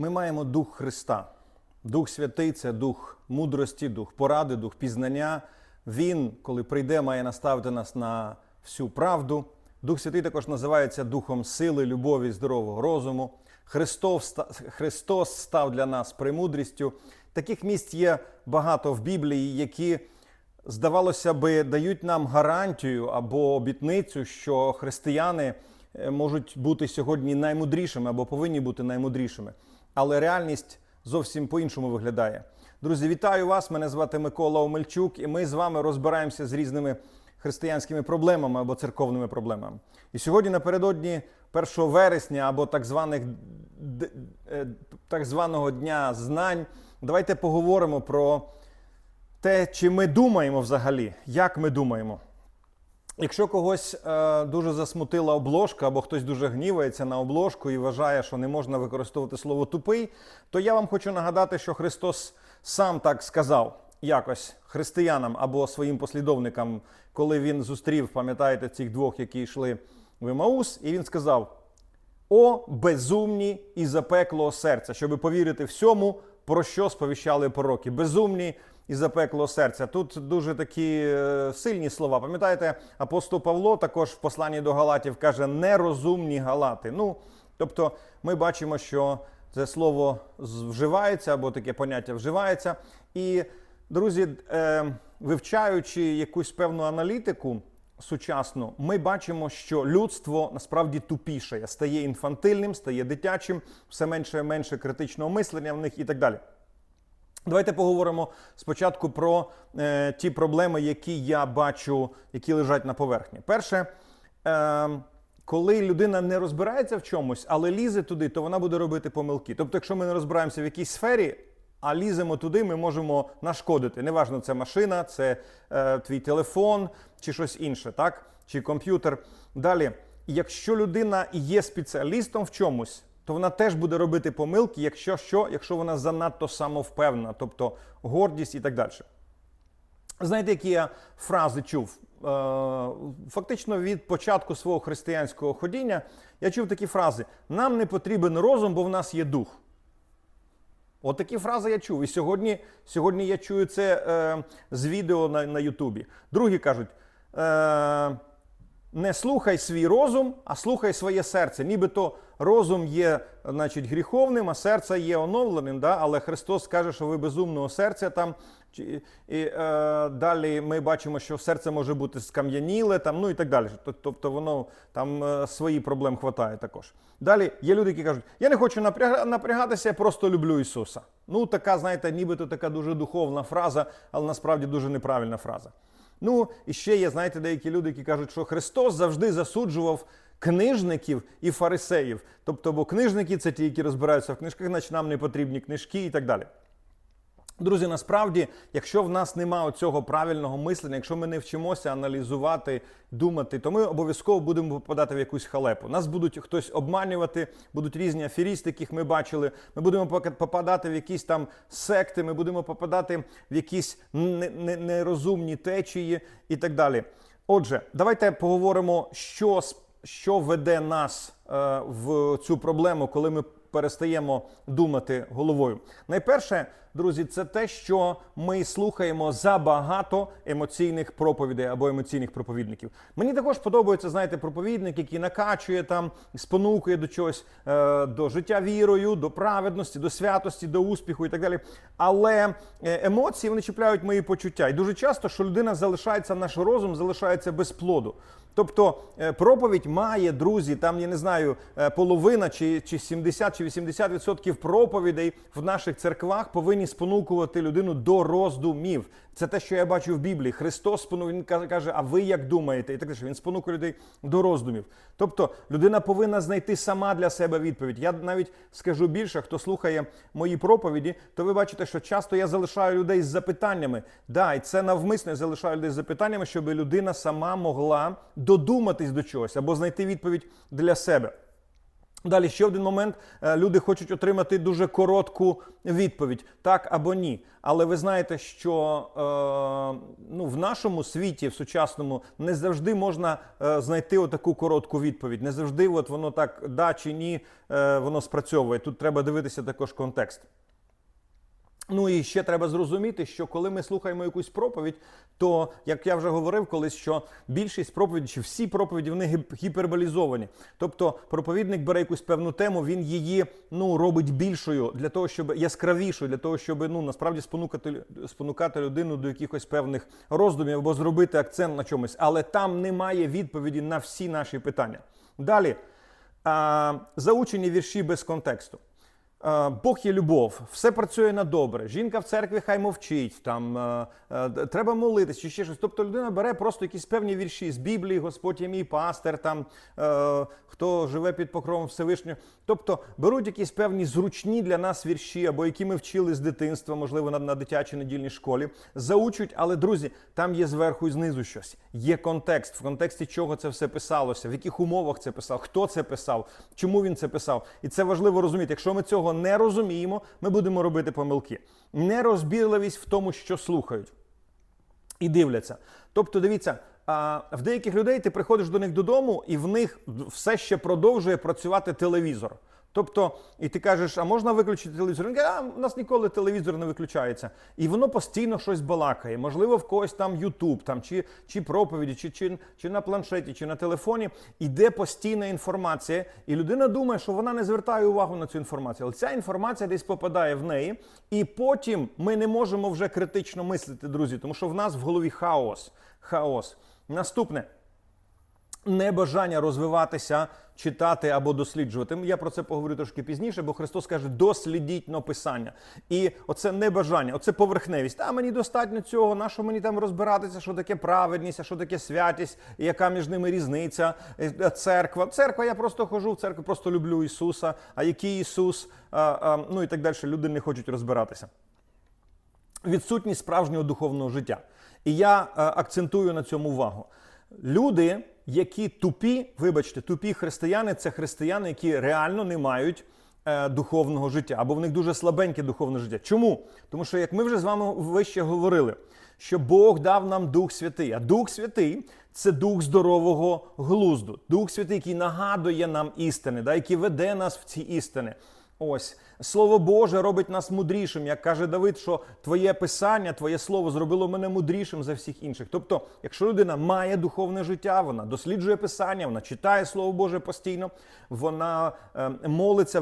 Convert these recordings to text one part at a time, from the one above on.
Ми маємо дух Христа. Дух Святий це дух мудрості, дух поради, дух пізнання. Він, коли прийде, має наставити нас на всю правду. Дух Святий також називається духом сили, любові, здорового розуму. Христос, Христос став для нас премудрістю. Таких місць є багато в Біблії, які, здавалося би, дають нам гарантію або обітницю, що християни можуть бути сьогодні наймудрішими або повинні бути наймудрішими. Але реальність зовсім по-іншому виглядає. Друзі, вітаю вас! Мене звати Микола Омельчук, і ми з вами розбираємося з різними християнськими проблемами або церковними проблемами. І сьогодні, напередодні 1 вересня або так званих е, так званого дня знань, давайте поговоримо про те, чи ми думаємо взагалі, як ми думаємо. Якщо когось е, дуже засмутила обложка, або хтось дуже гнівається на обложку і вважає, що не можна використовувати слово тупий, то я вам хочу нагадати, що Христос сам так сказав якось християнам або своїм послідовникам, коли він зустрів, пам'ятаєте, цих двох, які йшли в Емаус, і він сказав: О, безумні і запеклого серця, щоби повірити всьому, про що сповіщали пророки. Безумні і запеклого серця. Тут дуже такі е, сильні слова. Пам'ятаєте, апостол Павло також в посланні до Галатів каже нерозумні галати. Ну, тобто, ми бачимо, що це слово вживається або таке поняття вживається. І, друзі, е, вивчаючи якусь певну аналітику, сучасну, ми бачимо, що людство насправді тупішає, стає інфантильним, стає дитячим, все менше і менше критичного мислення в них і так далі. Давайте поговоримо спочатку про е, ті проблеми, які я бачу, які лежать на поверхні. Перше, е, коли людина не розбирається в чомусь, але лізе туди, то вона буде робити помилки. Тобто, якщо ми не розбираємося в якійсь сфері, а ліземо туди, ми можемо нашкодити. Неважно, це машина, це е, твій телефон чи щось інше, так? Чи комп'ютер. Далі, якщо людина є спеціалістом в чомусь, то вона теж буде робити помилки, якщо що, якщо вона занадто самовпевнена, тобто гордість і так далі. Знаєте, які я фрази чув? Е, Фактично від початку свого християнського ходіння я чув такі фрази: нам не потрібен розум, бо в нас є дух. От такі фрази я чув. І сьогодні, сьогодні я чую це е, з відео на, на Ютубі. Другі кажуть: е, не слухай свій розум, а слухай своє серце. Нібито розум є значить, гріховним, а серце є оновленим. Да? Але Христос каже, що ви безумного серця там. І е, далі ми бачимо, що серце може бути скам'яніле, там, ну і так далі. Тобто воно там е, свої проблем хватає також. Далі є люди, які кажуть, я не хочу напряга- напрягатися, я просто люблю Ісуса. Ну, така, знаєте, нібито така дуже духовна фраза, але насправді дуже неправильна фраза. Ну, і ще є, знаєте, деякі люди, які кажуть, що Христос завжди засуджував книжників і фарисеїв. Тобто, бо книжники це ті, які розбираються в книжках, значить нам не потрібні книжки і так далі. Друзі, насправді, якщо в нас немає цього правильного мислення, якщо ми не вчимося аналізувати, думати, то ми обов'язково будемо попадати в якусь халепу. Нас будуть хтось обманювати, будуть різні аферісти, яких ми бачили. Ми будемо попадати в якісь там секти, ми будемо попадати в якісь не- не- нерозумні течії і так далі. Отже, давайте поговоримо, що, що веде нас е, в цю проблему, коли ми перестаємо думати головою. Найперше, друзі, це те, що ми слухаємо забагато емоційних проповідей або емоційних проповідників. Мені також подобається, знаєте, проповідник, який накачує там, спонукує до чогось, е, до життя вірою, до праведності, до святості, до успіху і так далі. Але е, емоції вони чіпляють мої почуття. І дуже часто, що людина залишається, наш розум залишається без плоду. Тобто е, проповідь має, друзі, там я не знаю, половина чи, чи 70 чи 80% проповідей в наших церквах повинні спонукувати людину до роздумів. Це те, що я бачу в Біблії. Христос спонукує, він каже- а ви як думаєте? І так далі. Він спонукує людей до роздумів. Тобто людина повинна знайти сама для себе відповідь. Я навіть скажу більше, хто слухає мої проповіді, то ви бачите, що часто я залишаю людей з запитаннями. Да, і це навмисно я залишаю людей з запитаннями, щоб людина сама могла додуматись до чогось або знайти відповідь для себе. Далі ще один момент. Е, Люди хочуть отримати дуже коротку відповідь, так або ні. Але ви знаєте, що е, ну, в нашому світі, в сучасному, не завжди можна е, знайти отаку коротку відповідь. Не завжди от воно так да чи ні, е, воно спрацьовує. Тут треба дивитися також контекст. Ну і ще треба зрозуміти, що коли ми слухаємо якусь проповідь, то як я вже говорив колись, що більшість проповідей, чи всі проповіді вони гіп- гіперболізовані. Тобто проповідник бере якусь певну тему, він її ну робить більшою для того, щоб яскравішою, для того, щоб ну насправді спонукати спонукати людину до якихось певних роздумів або зробити акцент на чомусь. Але там немає відповіді на всі наші питання. Далі а, заучені вірші без контексту. Е, Бог є любов, все працює на добре. Жінка в церкві хай мовчить, там е, е, треба молитись чи ще щось. Тобто людина бере просто якісь певні вірші з Біблії, Господь є мій пастир, там хто живе під покровом Всевишнього. Тобто беруть якісь певні зручні для нас вірші, або які ми вчили з дитинства, можливо, на, на дитячій недільній школі, заучують, але друзі, там є зверху і знизу щось. Є контекст, в контексті чого це все писалося, в яких умовах це писав, хто це писав, чому він це писав. І це важливо розуміти. Якщо ми цього не розуміємо, ми будемо робити помилки. Нерозбірливість в тому, що слухають і дивляться. Тобто, дивіться, в деяких людей ти приходиш до них додому, і в них все ще продовжує працювати телевізор. Тобто, і ти кажеш, а можна виключити телевізор? Він каже, а у нас ніколи телевізор не виключається. І воно постійно щось балакає. Можливо, в когось там Ютуб, там чи, чи проповіді, чи, чи, чи на планшеті, чи на телефоні іде постійна інформація, і людина думає, що вона не звертає увагу на цю інформацію. Але ця інформація десь попадає в неї, і потім ми не можемо вже критично мислити, друзі, тому що в нас в голові хаос. Хаос. Наступне небажання розвиватися, читати або досліджувати. Я про це поговорю трошки пізніше, бо Христос каже, дослідіть но писання. І оце небажання, оце поверхневість. А мені достатньо цього, на що мені там розбиратися, що таке праведність, а що таке святість, яка між ними різниця, Е, церква. Церква, я просто хожу в церкву, просто люблю Ісуса. А який Ісус? А, а, ну і так далі. Люди не хочуть розбиратися відсутність справжнього духовного життя. І я е, акцентую на цьому увагу. Люди, які тупі, вибачте, тупі християни, це християни, які реально не мають е, духовного життя, або в них дуже слабеньке духовне життя. Чому? Тому що, як ми вже з вами вище говорили, що Бог дав нам Дух Святий, а Дух Святий це дух здорового глузду, Дух Святий, який нагадує нам істини, да, який веде нас в ці істини. Ось слово Боже робить нас мудрішим, як каже Давид, що твоє писання, твоє слово зробило мене мудрішим за всіх інших. Тобто, якщо людина має духовне життя, вона досліджує писання, вона читає слово Боже постійно, вона е, молиться,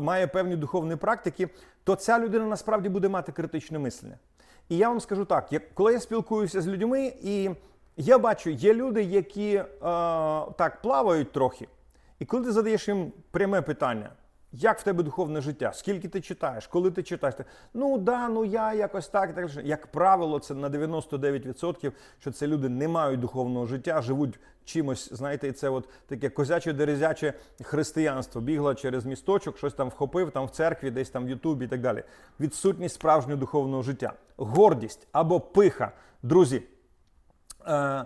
має певні духовні практики, то ця людина насправді буде мати критичне мислення. І я вам скажу так: коли я спілкуюся з людьми, і я бачу, є люди, які е, так плавають трохи, і коли ти задаєш їм пряме питання. Як в тебе духовне життя? Скільки ти читаєш? Коли ти читаєш? Ну да, ну я якось так. так. Як правило, це на 99%, що це люди не мають духовного життя, живуть чимось, знаєте, і це от таке козяче дерезяче християнство. Бігло через місточок, щось там вхопив, там в церкві, десь там в Ютубі і так далі. Відсутність справжнього духовного життя. Гордість або пиха. Друзі, Е,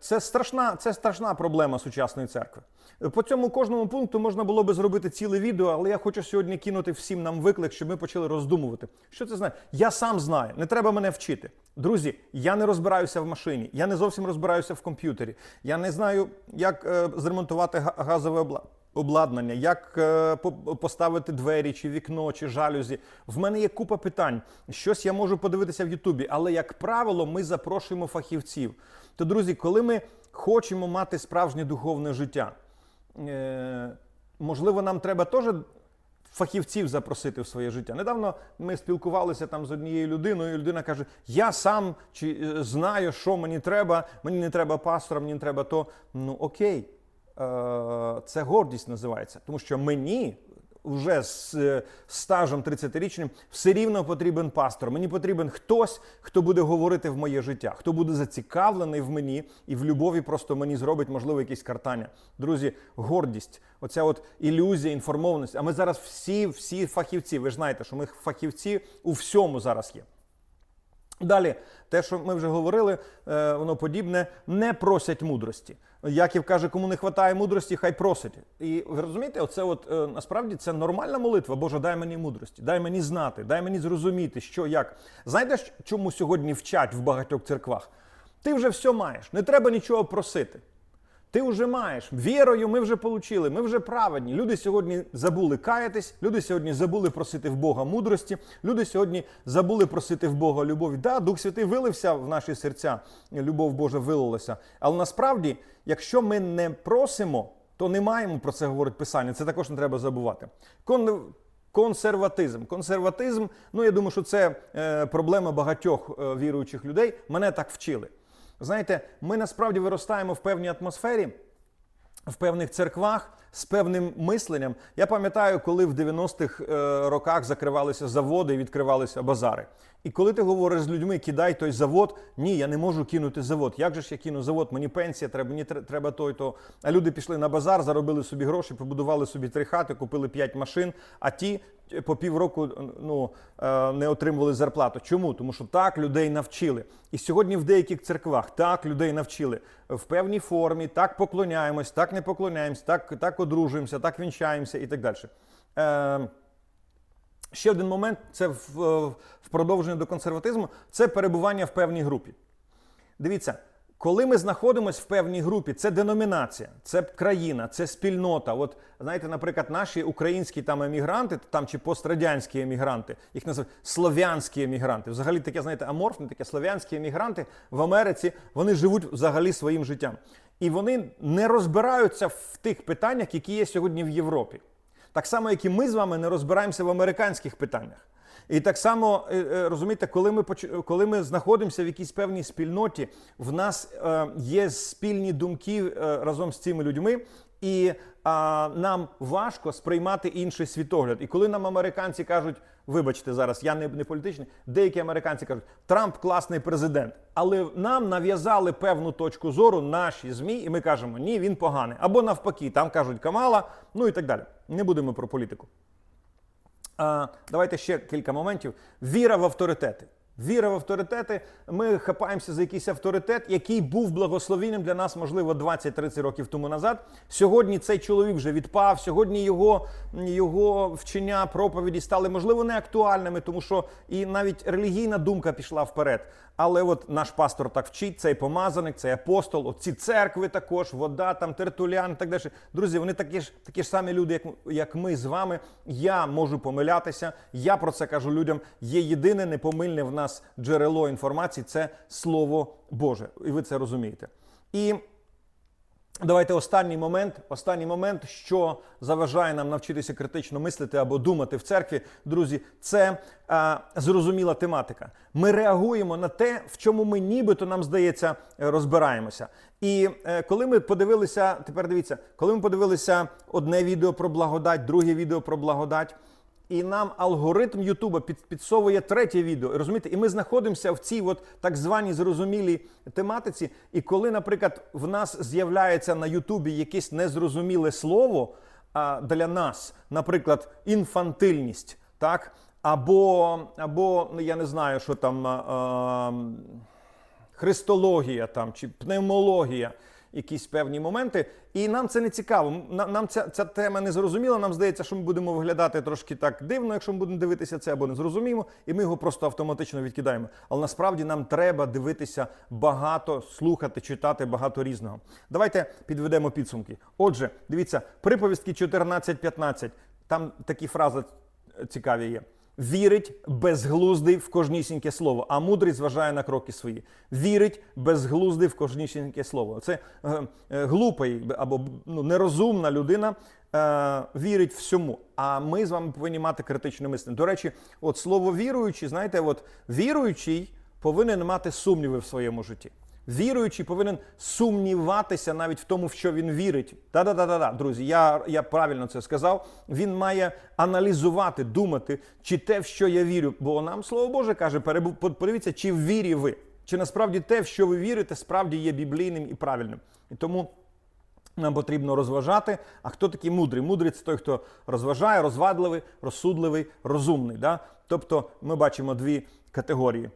Це страшна, це страшна проблема сучасної церкви. Е, По цьому кожному пункту можна було би зробити ціле відео, але я хочу сьогодні кинути всім нам виклик, щоб ми почали роздумувати. Що це знає? Я сам знаю, не треба мене вчити. Друзі, я не розбираюся в машині, я не зовсім розбираюся в комп'ютері. Я не знаю, як е, зремонтувати газове обладнання обладнання, як е, поставити двері, чи вікно, чи жалюзі. В мене є купа питань. Щось я можу подивитися в Ютубі, але як правило, ми запрошуємо фахівців. То, друзі, коли ми хочемо мати справжнє духовне життя, е, можливо, нам треба теж. Фахівців запросити в своє життя. Недавно ми спілкувалися там з однією людиною. і Людина каже: Я сам чи е, знаю, що мені треба. Мені не треба пастора, мені не треба то. Ну окей, це гордість називається, тому що мені. Вже з е, стажем 30-річним все рівно потрібен пастор. Мені потрібен хтось, хто буде говорити в моє життя, хто буде зацікавлений в мені і в любові просто мені зробить, можливо, якісь картання. Друзі, гордість, оця от ілюзія, інформованість. А ми зараз всі, всі фахівці. Ви ж знаєте, що ми фахівці у всьому зараз є. Далі, те, що ми вже говорили, е, воно подібне, не просять мудрості. Яків каже, кому не вистачає мудрості, хай просить. І ви розумієте, оце от е, насправді це нормальна молитва. Боже, дай мені мудрості, дай мені знати, дай мені зрозуміти, що як. Знаєте, чому сьогодні вчать в багатьох церквах? Ти вже все маєш, не треба нічого просити. Ти вже маєш вірою, ми вже получили, ми вже праведні. Люди сьогодні забули каятись, люди сьогодні забули просити в Бога мудрості, люди сьогодні забули просити в Бога любові. Да, Дух Святий вилився в наші серця, любов Божа вилилася. Але насправді, якщо ми не просимо, то не маємо про це говорить Писання. Це також не треба забувати. Кон... Консерватизм. Консерватизм, ну я думаю, що це е, проблема багатьох е, віруючих людей. Мене так вчили. Знаєте, ми насправді виростаємо в певній атмосфері, в певних церквах з певним мисленням. Я пам'ятаю, коли в 90-х е, роках закривалися заводи і відкривалися базари. І коли ти говориш з людьми, кидай той завод, ні, я не можу кинути завод. Як же ж я кину завод? Мені пенсія, треба, мені треба той то. А люди пішли на базар, заробили собі гроші, побудували собі три хати, купили п'ять машин, а ті по півроку ну, е, не отримували зарплату. Чому? Тому що так людей навчили. І сьогодні в деяких церквах так людей навчили в певній формі, так поклоняємось, так не поклоняємось, так, так одружуємося, так вінчаємося і так далі. Е, Ще один момент це в, в продовження до консерватизму це перебування в певній групі. Дивіться, коли ми знаходимося в певній групі, це деномінація, це країна, це спільнота. От знаєте, наприклад, наші українські там емігранти, там чи пострадянські емігранти, їх називають слов'янські емігранти. Взагалі таке, знаєте, аморфне, таке слов'янські емігранти в Америці, вони живуть взагалі своїм життям. І вони не розбираються в тих питаннях, які є сьогодні в Європі. Так само, як і ми з вами не розбираємося в американських питаннях. І так само е, е, розумієте, коли ми коли ми знаходимося в якійсь певній спільноті, в нас е, є спільні думки разом з цими людьми, і а, нам важко сприймати інший світогляд. І коли нам американці кажуть, вибачте зараз, я не, не політичний, деякі американці кажуть, Трамп класний президент, але нам нав'язали певну точку зору наші змі, і ми кажемо, ні, він поганий. Або навпаки, там кажуть Камала, ну і так далі. Не будемо про політику. Давайте ще кілька моментів. Віра в авторитети. Віра в авторитети. Ми хапаємося за якийсь авторитет, який був благословенням для нас, можливо, 20-30 років тому назад. Сьогодні цей чоловік вже відпав. Сьогодні його, його вчення, проповіді стали, можливо, не актуальними, тому що і навіть релігійна думка пішла вперед. Але от наш пастор так вчить, цей помазаник, цей апостол, от ці церкви також, вода, там тертулян і так далі. Друзі, вони такі ж такі ж самі люди, як, як ми з вами. Я можу помилятися. Я про це кажу людям. Є єдине непомильне в нас джерело інформації це Слово Боже. І ви це розумієте. І Давайте останній момент. Останній момент, що заважає нам навчитися критично мислити або думати в церкві, друзі, це а, зрозуміла тематика. Ми реагуємо на те, в чому ми нібито нам здається е, розбираємося. І е, коли ми подивилися, тепер дивіться, коли ми подивилися одне відео про благодать, друге відео про благодать. І нам алгоритм Ютуба під, підсовує третє відео. Розумієте? І ми знаходимося в цій от так званій зрозумілій тематиці. І коли, наприклад, в нас з'являється на Ютубі якесь незрозуміле слово а, для нас, наприклад, інфантильність, так? Або, або ну, я не знаю, що там. А, а, христологія там чи пневмологія, якісь певні моменти. І нам це не цікаво. Нам, ця, ця тема не зрозуміла. Нам здається, що ми будемо виглядати трошки так дивно, якщо ми будемо дивитися це або не зрозуміємо, і ми його просто автоматично відкидаємо. Але насправді нам треба дивитися багато, слухати, читати багато різного. Давайте підведемо підсумки. Отже, дивіться, приповістки 14.15. Там такі фрази цікаві є. Вірить безглуздий в кожнісіньке слово, а мудрий зважає на кроки свої. Вірить безглуздий в кожнісіньке слово. Це е, е, глупий або ну, нерозумна людина е, вірить всьому. А ми з вами повинні мати критичне мислення. До речі, от слово віруючий, знаєте, от віруючий повинен мати сумніви в своєму житті. Віруючий повинен сумніватися навіть в тому, в що він вірить. Да-да-да-да, друзі, я, я правильно це сказав. Він має аналізувати, думати, чи те, в що я вірю. Бо нам слово Боже каже, подивіться, чи в вірі ви, чи насправді те, в що ви вірите, справді є біблійним і правильним. І тому. Нам потрібно розважати. А хто такий мудрий? Мудрий це той, хто розважає, розвадливий, розсудливий, розумний. Да? Тобто ми бачимо дві категорії.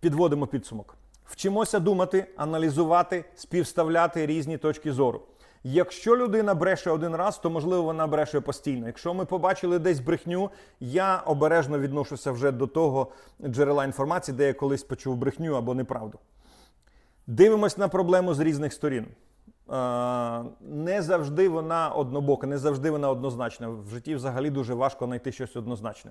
Підводимо підсумок. Вчимося думати, аналізувати, співставляти різні точки зору. Якщо людина бреше один раз, то можливо вона бреше постійно. Якщо ми побачили десь брехню, я обережно відношуся вже до того джерела інформації, де я колись почув брехню або неправду. Дивимось на проблему з різних сторін. Е, Не завжди вона однобока, не завжди вона однозначна. В житті взагалі дуже важко знайти щось однозначне.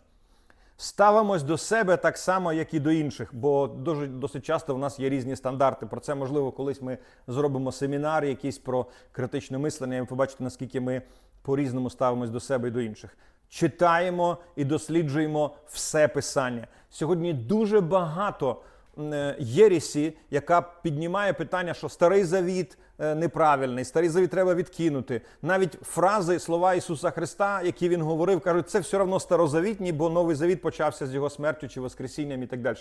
Ставимось до себе так само, як і до інших, бо дуже досить часто в нас є різні стандарти. Про це можливо, колись ми зробимо семінар якийсь про критичне мислення, і ви побачите, наскільки ми по-різному ставимось до себе і до інших. Читаємо і досліджуємо все писання. Сьогодні дуже багато е, єрісі, яка піднімає питання, що старий завіт неправильний, старий завіт треба відкинути. Навіть фрази, слова Ісуса Христа, які він говорив, кажуть, це все одно старозавітні, бо новий завіт почався з його смертю чи воскресінням і так далі.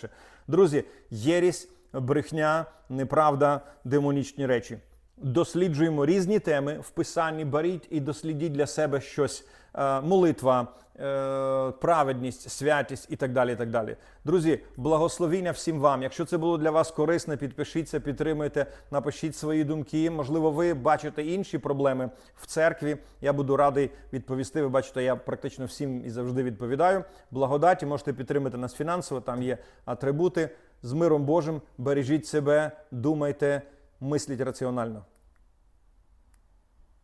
Друзі, єрість, брехня, неправда, демонічні речі. Досліджуємо різні теми в писанні, беріть і дослідіть для себе щось. Е, Молитва, е, праведність, святість і так далі. і так далі. Друзі, благословіння всім вам. Якщо це було для вас корисне, підпишіться, підтримуйте, напишіть свої думки. Можливо, ви бачите інші проблеми в церкві. Я буду радий відповісти. Ви бачите, я практично всім і завжди відповідаю. Благодаті можете підтримати нас фінансово. Там є атрибути. З миром Божим бережіть себе, думайте, мисліть раціонально.